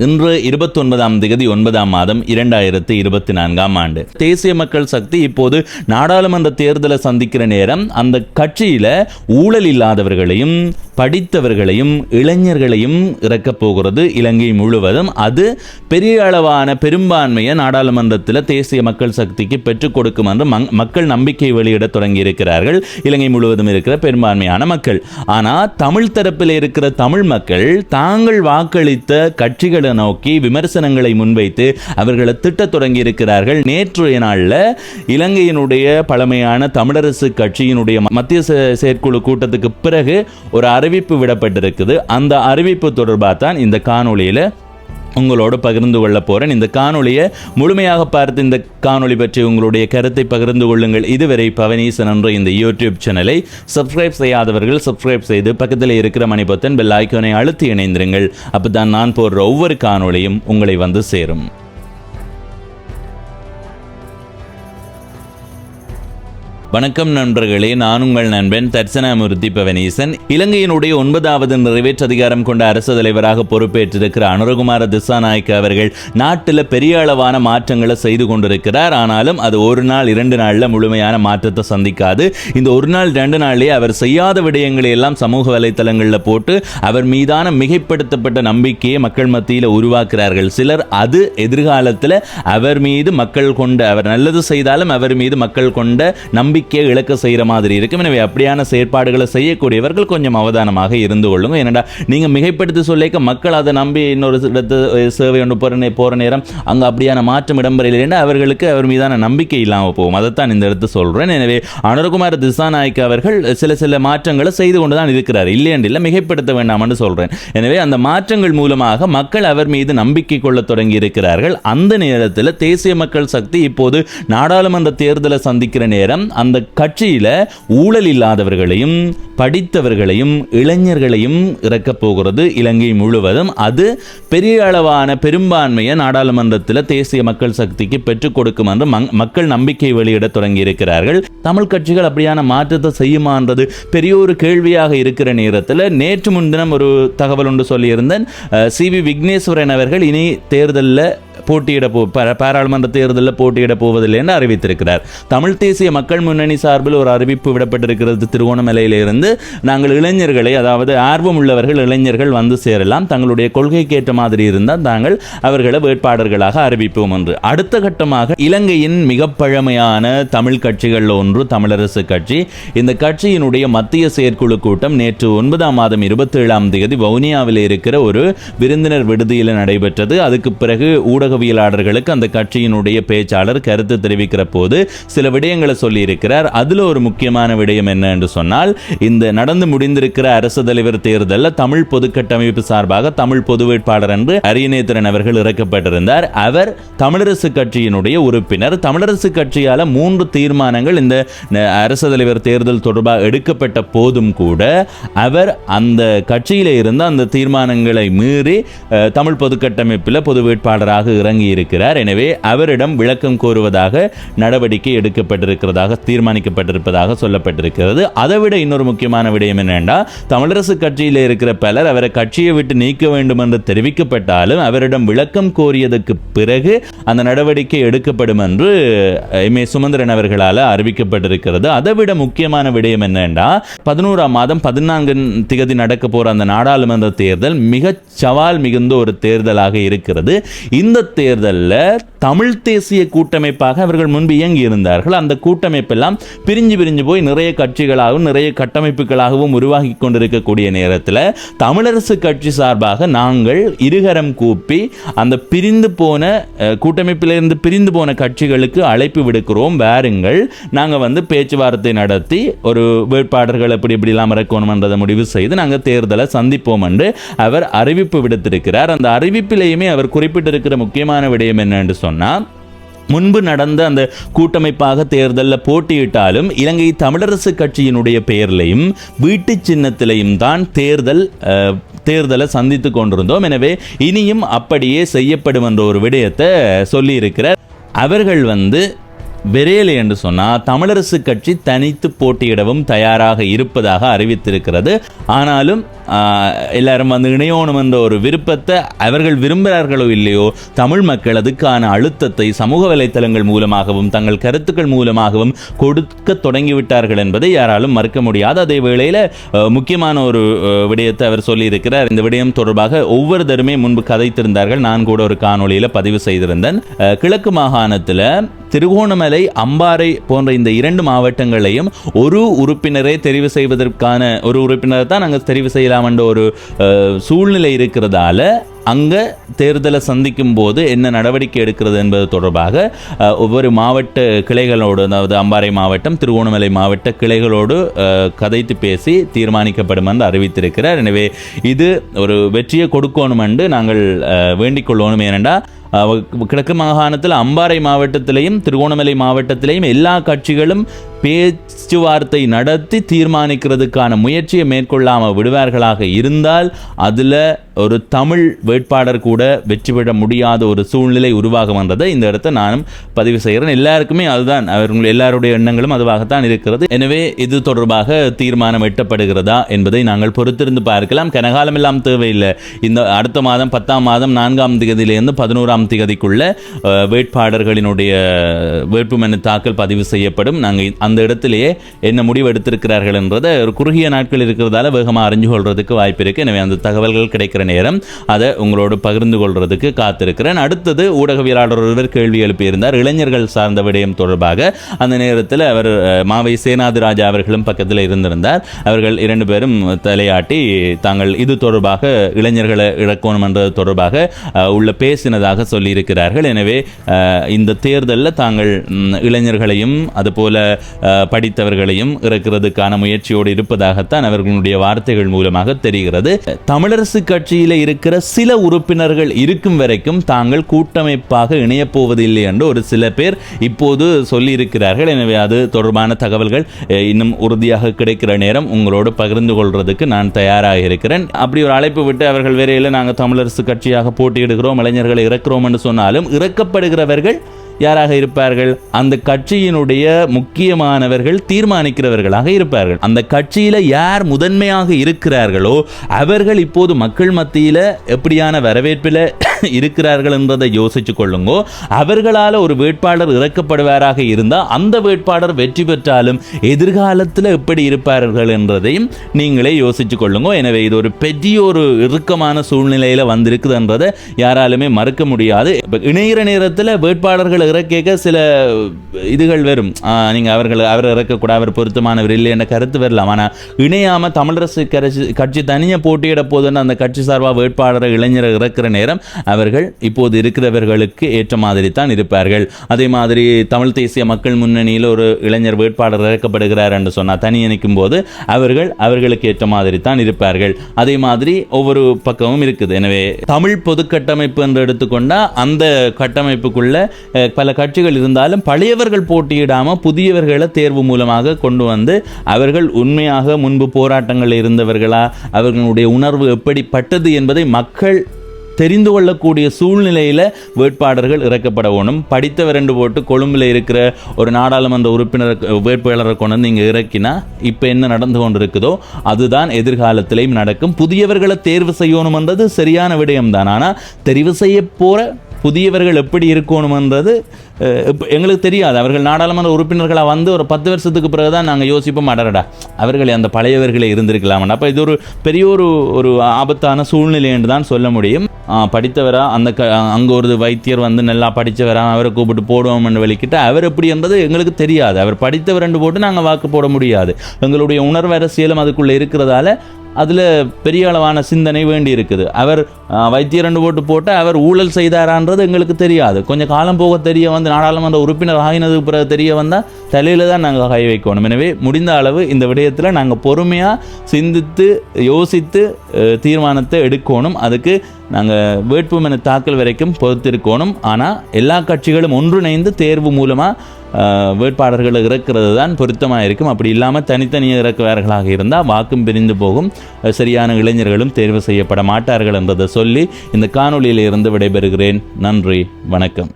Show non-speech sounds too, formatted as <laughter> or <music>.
இன்று இருபத்தொன்பதாம் திகதி தேதி ஒன்பதாம் மாதம் இரண்டாயிரத்தி இருபத்தி நான்காம் ஆண்டு. தேசிய மக்கள் சக்தி இப்போது நாடாளுமன்ற தேர்தலை சந்திக்கிற நேரம் அந்த கட்சியில ஊழல் இல்லாதவர்களையும் படித்தவர்களையும் இளைஞர்களையும் இறக்கப் போகிறது இலங்கை முழுவதும். அது பெரிய அளவான பெரும்பான்மையை நாடாளுமன்றத்தில் தேசிய மக்கள் சக்திக்கு பெற்றுக் கொடுக்கும் என்று மங்- மக்கள் நம்பிக்கை வெளியிட தொடங்கி இருக்கிறார்கள் இலங்கை முழுவதும் இருக்கிற பெரும்பான்மையான மக்கள். ஆனால் தமிழ் தரப்பில் இருக்கிற தமிழ் மக்கள் தாங்கள் வாக்களித்த கட்சிகள் நோக்கி விமர்சனங்களை முன்வைத்து அவர்களை திட்டத் தொடங்கி இருக்கிறார்கள் நேற்றைய நாளில் இலங்கையினுடைய பழமையான தமிழரசு கட்சியினுடைய மத்திய செயற்குழு கூட்டத்துக்கு பிறகு ஒரு அறிவிப்பு விடப்பட்டிருக்குது. அந்த அறிவிப்பு தொடர்பாக தான் இந்த காணொளியில் உங்களோடு பகிர்ந்து கொள்ள போகிறேன் இந்த காணொளியை முழுமையாக பார்த்து இந்த காணொளி பற்றி உங்களுடைய கருத்தை பகிர்ந்து கொள்ளுங்கள். இதுவரை பவனீசன் என்ற இந்த யூடியூப் சேனலை சப்ஸ்கிரைப் செய்யாதவர்கள் சப்ஸ்கிரைப் செய்து பக்கத்தில் இருக்கிற மணிபத்தன் பெல் ஐக்கோனை அழுத்தி இணைந்திருங்கள். அப்போ தான் நான் போடுற ஒவ்வொரு காணொளியும் உங்களை வந்து சேரும். வணக்கம் நண்பர்களே நான் உங்கள் நண்பன் தர்சனாமூர்த்தி பவனீசன். இலங்கையினுடைய ஒன்பதாவது நிறைவேற்று அதிகாரம் கொண்ட அரசு தலைவராக பொறுப்பேற்றிருக்கிற அனுரகுமார திசாநாயக்க அவர்கள் நாட்டில் பெரிய அளவான மாற்றங்களை செய்து கொண்டிருக்கிறார். ஆனாலும் அது ஒரு நாள் இரண்டு நாளில் முழுமையான மாற்றத்தை சந்திக்காது. இந்த ஒரு நாள் ரெண்டு நாள்லேயே அவர் செய்யாத விடயங்களை எல்லாம் சமூக வலைத்தளங்களில் போட்டு அவர் மீதான மிகைப்படுத்தப்பட்ட நம்பிக்கையை மக்கள் மத்தியில் உருவாக்குறார்கள். சிலர் அது எதிர்காலத்தில் அவர் மீது மக்கள் கொண்ட அவர் நல்லது செய்தாலும் அவர் மீது மக்கள் கொண்ட நம்பிக்கை நம்பிக்கையை இழக்க செய்கிற மாதிரி இருக்கும். எனவே அப்படியான செயற்பாடுகளை செய்யக்கூடியவர்கள் கொஞ்சம் அவதானமாக இருந்து கொள்ளுங்க. ஏன்னா நீங்கள் மிகைப்படுத்தி சொல்லிக்க மக்கள் அதை நம்பி இன்னொரு இடத்து சேவை ஒன்று போகிற போகிற நேரம் அங்கே அப்படியான மாற்றம் இடம்பெறலைன்னா அவர்களுக்கு அவர் மீதான நம்பிக்கை இல்லாமல் போகும். அதைத்தான் இந்த இடத்து சொல்கிறேன் எனவே அனுரகுமார் திசாநாயக் அவர்கள் சில சில மாற்றங்களை செய்து கொண்டு தான் இருக்கிறார். இல்லையென்று இல்லை மிகைப்படுத்த வேண்டாம்னு சொல்கிறேன் எனவே அந்த மாற்றங்கள் மூலமாக மக்கள் அவர் மீது நம்பிக்கை கொள்ள தொடங்கி இருக்கிறார்கள். அந்த நேரத்தில் தேசிய மக்கள் சக்தி இப்போது நாடாளுமன்ற தேர்தலை சந்திக்கிற நேரம் அந்த அந்த கட்சியில் ஊழல் இல்லாதவர்களையும் படித்தவர்களையும் இளைஞர்களையும் இறக்கப் போகிறது இலங்கை முழுவதும். அது பெரிய அளவான பெரும்பான்மையை நாடாளுமன்றத்தில் தேசிய மக்கள் சக்திக்கு பெற்றுக் கொடுக்கும் என்று மங்- மக்கள் நம்பிக்கை வெளியிட தொடங்கி இருக்கிறார்கள் தமிழ் கட்சிகள் அப்படியான மாற்றத்தை செய்யுமான்றது பெரிய ஒரு கேள்வியாக இருக்கிற நேரத்தில் நேற்று முன்தினம் ஒரு தகவல் ஒன்று சொல்லியிருந்தேன். சி வி விக்னேஸ்வரன் அவர்கள் இனி தேர்தலில் போட்டியிட போ பாராளுமன்ற தேர்தலில் போட்டியிட போவதில்லை என்று அறிவித்திருக்கிறார். தமிழ் தேசிய மக்கள் முன்னணி சார்பில் ஒரு அறிவிப்பு விடப்பட்டிருக்கிறது. திருவோணமலையிலிருந்து நாங்கள் இளைஞர்களை அதாவது ஆர்வம் உள்ளவர்கள் இளைஞர்கள் வந்து சேரலாம். தங்களுடைய கொள்கைக்கு ஏற்ற மாதிரி இருந்தால் நாங்கள் அவர்களை வேட்பாளர்களாக அறிவிப்போம் என்று. அடுத்த கட்டமாக இலங்கையின் மிக பழமையான தமிழ் கட்சிகளில் ஒன்று தமிழரசு கட்சி. இந்த கட்சியினுடைய மத்திய செயற்குழு கூட்டம் நேற்று ஒன்பதாம் மாதம் இருபத்தி ஏழாம் தேதி வவுனியாவில் இருக்கிற ஒரு விருந்தினர் விடுதியில் நடைபெற்றது. அதுக்கு பிறகு ஊடக ஊடகவியலாளர்களுக்கு அந்த கட்சியினுடைய பேச்சாளர் கருத்து தெரிவிக்கிற போது சில விடயங்களை சொல்லியிருக்கிறார். அதில் ஒரு முக்கியமான விடயம் என்ன என்று சொன்னால் இந்த நடந்து முடிந்திருக்கிற அரசு தலைவர் தேர்தலில் தமிழ் பொதுக்கட்டமைப்பு சார்பாக தமிழ் பொது வேட்பாளர் என்று அரியநேத்திரன் அவர்கள் இறக்கப்பட்டிருந்தார். அவர் தமிழரசு கட்சியினுடைய உறுப்பினர். தமிழரசு கட்சியால மூன்று தீர்மானங்கள் இந்த அரசு தலைவர் தேர்தல் தொடர்பாக எடுக்கப்பட்ட போதும் கூட அவர் அந்த கட்சியில் இருந்த அந்த தீர்மானங்களை மீறி தமிழ் பொதுக்கட்டமைப்பில் பொது வேட்பாளராக இறங்கி இருக்கிறார் எனவே அவரிடம் விளக்கம் கோருவதாக நடவடிக்கை எடுக்கப்பட்டிருக்கிறதாக தீர்மானிக்கப்பட்டிருப்பதாக சொல்லப்பட்டிருக்கிறது. அதை விட இன்னொரு முக்கியமான விடயம் என்னென்னா தமிழரசு கட்சியில் இருக்கிற பலர் அவரை கட்சியை விட்டு நீக்க வேண்டும் என்று தெரிவிக்கப்பட்டாலும் அவரிடம் விளக்கம் கோரியதற்கு பிறகு அந்த நடவடிக்கை எடுக்கப்படும் என்று எம். ஏ. சுமந்திரன் அவர்களால் அறிவிக்கப்பட்டிருக்கிறது. அதை விட முக்கியமான விடயம் என்னென்னா பதினோராம் மாதம் பதினான்கு திகதி நடக்க போற அந்த நாடாளுமன்ற தேர்தல் மிக சவால் மிகுந்த ஒரு தேர்தலாக இருக்கிறது. இந்த தேர்தலில் தமிழ் தேசிய கூட்டமைப்பாக அவர்கள் முன்பு இயங்கி இருந்தார்கள் அந்த கூட்டமைப்பெல்லாம் பிரிஞ்சு பிரிஞ்சு போய் நிறைய கட்சிகளாகவும் நிறைய கட்டமைப்புகளாகவும் உருவாகி கொண்டிருக்கக்கூடிய நேரத்தில் தமிழரசு கட்சி சார்பாக நாங்கள் இருகரம் கூப்பி அந்த பிரிந்து போன கூட்டமைப்பிலிருந்து பிரிந்து போன கட்சிகளுக்கு அழைப்பு விடுக்கிறோம். வாருங்கள் நாங்கள் வந்து பேச்சுவார்த்தை நடத்தி ஒரு வேட்பாளர்கள் எப்படி இப்படிலாம் இறக்கணும்ன்றதை முடிவு செய்து நாங்கள் தேர்தலை சந்திப்போம் என்று அவர் அறிவிப்பு விடுத்திருக்கிறார். அந்த அறிவிப்பிலேயுமே அவர் குறிப்பிட்டிருக்கிற முக்கிய முக்கியமான விடயம் என்னன்னு சொன்னால் முன்பு நடந்த அந்த கூட்டமைப்பாக தேர்தலில் போட்டியிட்டாலும் இலங்கை தமிழரசு கட்சியினுடைய பெயர்லையும் வீட்டு சின்னத்திலையும் தான் தேர்தல் தேர்தலை சந்தித்து கொண்டிருந்தோம். எனவே இனியும் அப்படியே செய்யப்படும் என்ற ஒரு விடயத்தை சொல்லியிருக்கிறார். அவர்கள் வந்து விரையலை என்று சொன்னால் தமிழரசு கட்சி தனித்து போட்டியிடவும் தயாராக இருப்பதாக அறிவித்திருக்கிறது. ஆனாலும் எல்லாரும் வந்து இணையோணும் என்ற ஒரு விருப்பத்தை அவர்கள் விரும்புகிறார்களோ இல்லையோ தமிழ் மக்கள் அதுக்கான அழுத்தத்தை சமூக வலைத்தளங்கள் மூலமாகவும் தங்கள் கருத்துக்கள் மூலமாகவும் கொடுக்க தொடங்கிவிட்டார்கள் என்பதை யாராலும் மறுக்க முடியாது. அதே வேளையில் முக்கியமான ஒரு விடயத்தை அவர் சொல்லியிருக்கிறார். இந்த விடயம் தொடர்பாக ஒவ்வொருத்தருமே முன்பு கதைத்திருந்தார்கள். நான் கூட ஒரு காணொலியில் பதிவு செய்திருந்தேன். கிழக்கு மாகாணத்தில் திருகோணமலை அம்பாறை போன்ற இந்த இரண்டு மாவட்டங்களையும் ஒரு உறுப்பினரை தெரிவு செய்வதற்கான ஒரு உறுப்பினரை தான் நாங்கள் தெரிவு செய்யலாம் என்ற ஒரு சூழ்நிலை இருக்கிறதால அங்கே தேர்தலை சந்திக்கும் போது என்ன நடவடிக்கை எடுக்கிறது என்பது தொடர்பாக ஒவ்வொரு மாவட்ட கிளைகளோடு அதாவது அம்பாறை மாவட்டம் திருகோணமலை மாவட்ட கிளைகளோடு கதைத்து பேசி தீர்மானிக்கப்படும் என்று அறிவித்திருக்கிறார். எனவே இது ஒரு வெற்றியை கொடுக்கணும் என்று நாங்கள் வேண்டிக் கொள்ளணும். ஏனென்றால் கிழக்கு மாகாணத்தில் அம்பாறை மாவட்டத்திலையும் திருகோணமலை மாவட்டத்திலையும் எல்லா கட்சிகளும் பேச்சுவார்த்தை நடத்தி தீர்மானிக்கிறதுக்கான முயற்சியை மேற்கொள்ளாமல் விடுவார்களாக இருந்தால் அதில் ஒரு தமிழ் வேட்பாளர் கூட வெற்றி பெற முடியாத ஒரு சூழ்நிலை உருவாக வந்ததை இந்த இடத்தை நானும் பதிவு செய்கிறேன். எல்லாருக்குமே அதுதான் அவர்கள் எல்லாருடைய எண்ணங்களும் அதுவாகத்தான் இருக்கிறது. எனவே இது தொடர்பாக தீர்மானம் எட்டப்படுகிறதா என்பதை நாங்கள் பொறுத்திருந்து பார்க்கலாம். கனகாலம் எல்லாம் தேவையில்லை. இந்த அடுத்த மாதம் பத்தாம் மாதம் நான்காம் தேதியிலிருந்து பதினோராம் திகதிக்குள்ள வேட்பாளர்களினுடைய வேட்புமனு தாக்கல் பதிவு செய்யப்படும். நாங்கள் அந்த இடத்திலேயே என்ன முடிவு எடுத்திருக்கிறார்கள் என்றதை ஒரு குறுகிய நாட்கள் இருக்கிறதால வேகமாக அறிஞ்சு கொள்றதுக்கு வாய்ப்பு இருக்கு எனவே அந்த தகவல்கள் கிடைக்கிற நேரம். அதை உங்களோடு பகிர்ந்து கொள்றதுக்கு காத்திருக்கிறேன். அடுத்தது ஊடகவியலாளர் ஒருவர் கேள்வி எழுப்பியிருந்தார். இளைஞர்கள் சார்ந்த விடயம் தொடர்பாக அந்த நேரத்தில் அவர் மாவை சேனாதி ராஜா அவர்களும் பக்கத்தில் இருந்திருந்தார். அவர்கள் இரண்டு பேரும் தலையாட்டி தாங்கள் இது தொடர்பாக இளைஞர்களை இழக்கணும் என்றது தொடர்பாக உள்ள பேசினதாக சொல்லியிருக்கிறார்கள். எனவே இந்த தேர்தலில் தாங்கள் இளைஞர்களையும் அதுபோல படித்தவர்களையும் இறக்கிறதுக்கான முயற்சியோடு இருப்பதாகத்தான் அவர்களுடைய வார்த்தைகள் மூலமாக தெரிகிறது. தமிழரசு கட்சி கட்சியில் இருக்கிற சில உறுப்பினர்கள் இருக்கும் வரைக்கும் தாங்கள் கூட்டமைப்பாக இணையப் போவதில்லை என்று ஒரு சில பேர் இப்போது சொல்லியிருக்கிறார்கள். எனவே அது தொடர்பான தகவல்கள் இன்னும் உறுதியாக கிடைக்கிற நேரம் உங்களோடு பகிர்ந்து கொள்வதற்கு நான் தயாராக இருக்கிறேன். அப்படி ஒரு அழைப்பு விட்டு அவர்கள் வேறையில் நாங்கள் தமிழரசு கட்சியாக போட்டியிடுகிறோம் இளைஞர்களை இறக்கிறோம் என்று சொன்னாலும் இறக்கப்படுகிறவர்கள் யாராக இருப்பார்கள்? அந்த கட்சியினுடைய முக்கியமானவர்கள் தீர்மானிக்கிறவர்களாக இருப்பார்கள். அந்த கட்சியில யார் முதன்மையாக இருக்கிறார்களோ அவர்கள் இப்போது மக்கள் மத்தியில எப்படியான வரவேற்பில் <coughs> இருக்கிறார்கள் என்றதை யோசிச்சு கொள்ளுங்கோ. அவர்களால் ஒரு வேட்பாளர் இறக்கப்படுவாராக இருந்தால் அந்த வேட்பாளர் வெற்றி பெற்றாலும் எதிர்காலத்தில் எப்படி இருப்பார்கள் என்றதையும் நீங்களே யோசிச்சு கொள்ளுங்க. எனவே இது ஒரு பெரிய ஒரு இறுக்கமான சூழ்நிலையில் வந்திருக்குதுன்றதை யாராலுமே மறுக்க முடியாது. இப்போ இணையிற நேரத்தில் வேட்பாளர்கள் இறக்க சில இதுகள் வரும். நீங்கள் அவர்கள் அவர் இறக்கக்கூடாது அவர் பொருத்தமானவர் இல்லை என்ற கருத்து வரலாம். ஆனால் இணையாமல் தமிழரசு கட்சி கட்சி தனியாக போட்டியிட போதுன்னு அந்த கட்சி சார்பாக வேட்பாளரை இளைஞரை இறக்கிற நேரம் அவர்கள் இப்போது இருக்கிறவர்களுக்கு ஏற்ற மாதிரி தான் இருப்பார்கள். அதே மாதிரி தமிழ் தேசிய மக்கள் முன்னணியில் ஒரு இளைஞர் வேட்பாளர் இறக்கப்படுகிறார் என்று சொன்னால் தனி இணைக்கும் போது அவர்கள் அவர்களுக்கு ஏற்ற மாதிரி தான் இருப்பார்கள். அதே மாதிரி ஒவ்வொரு பக்கமும் இருக்குது. எனவே தமிழ் பொது கட்டமைப்பு என்று எடுத்துக்கொண்டால் அந்த கட்டமைப்புக்குள்ள பல கட்சிகள் இருந்தாலும் பழையவர்கள் போட்டியிடாமல் புதியவர்களை தேர்வு மூலமாக கொண்டு வந்து அவர்கள் உண்மையாக முன்பு போராட்டங்கள் இருந்தவர்களா? அவர்களுடைய உணர்வு எப்படிப்பட்டது என்பதை மக்கள் தெரிந்து கொள்ளக்கூடிய சூழ்நிலையில் வேட்பாளர்கள் இறக்கப்பட வேணும். படித்தவர் என்று போட்டு கொழும்பில் இருக்கிற ஒரு நாடாளுமன்ற உறுப்பினர் வேட்பாளரை கொண்டு வந்து இங்கே இறக்கினா இப்போ என்ன நடந்து கொண்டிருக்குதோ அதுதான் எதிர்காலத்திலையும் நடக்கும். புதியவர்களை தேர்வு செய்யணும்ன்றது சரியான விடயம்தான். ஆனால் தெரிவு செய்ய போகிற புதியவர்கள் எப்படி இருக்கணுமன்றது எங்களுக்கு தெரியாது. அவர்கள் நாடாளுமன்ற உறுப்பினர்களாக வந்து ஒரு பத்து வருஷத்துக்கு பிறகு தான் நாங்கள் யோசிப்போம் அடரடா அவர்கள் அந்த பழையவர்களே இருந்திருக்கலாம் அப்போ இது ஒரு பெரிய ஒரு ஒரு ஆபத்தான சூழ்நிலை என்று தான் சொல்ல முடியும். படித்தவரா அந்த க அங்கே ஒரு வைத்தியர் வந்து நல்லா படித்தவரா அவரை கூப்பிட்டு போடுவோம்னு வெளிக்கிட்டு அவர் எப்படி என்பது எங்களுக்கு தெரியாது. அவர் படித்தவர் ரெண்டு போட்டு நாங்கள் வாக்கு போட முடியாது. எங்களுடைய உணர்வு அரசியலும் அதுக்குள்ளே இருக்கிறதால அதில் பெரிய அளவான சிந்தனை வேண்டி இருக்குது. அவர் வைத்திய ரெண்டு போட்டு போட்டு அவர் ஊழல் செய்தாரான்றது எங்களுக்கு தெரியாது. கொஞ்சம் காலம் போக தெரிய வந்து நாடாளுமன்ற உறுப்பினர் ஆகினதுக்கு பிறகு தெரிய வந்தால் தலையில் தான் நாங்கள் கை வைக்கணும். எனவே முடிந்த அளவு இந்த விடயத்தில் நாங்கள் பொறுமையாக சிந்தித்து யோசித்து தீர்மானத்தை எடுக்கணும். அதுக்கு நாங்கள் வேட்புமனு தாக்கல் வரைக்கும் பொறுத்திருக்கணும். ஆனால் எல்லா கட்சிகளும் ஒன்றிணைந்து தேர்வு மூலமாக வேட்பாளர்களை இறக்கிறது தான் பொருத்தமாக இருக்கும். அப்படி இல்லாமல் தனித்தனியாக இறக்குவார்களாக இருந்தால் வாக்கும் பிரிந்து போகும். சரியான இளைஞர்களும் தேர்வு செய்யப்பட மாட்டார்கள் என்றதை சொல்லி இந்த காணொலியில் இருந்து விடைபெறுகிறேன். நன்றி வணக்கம்.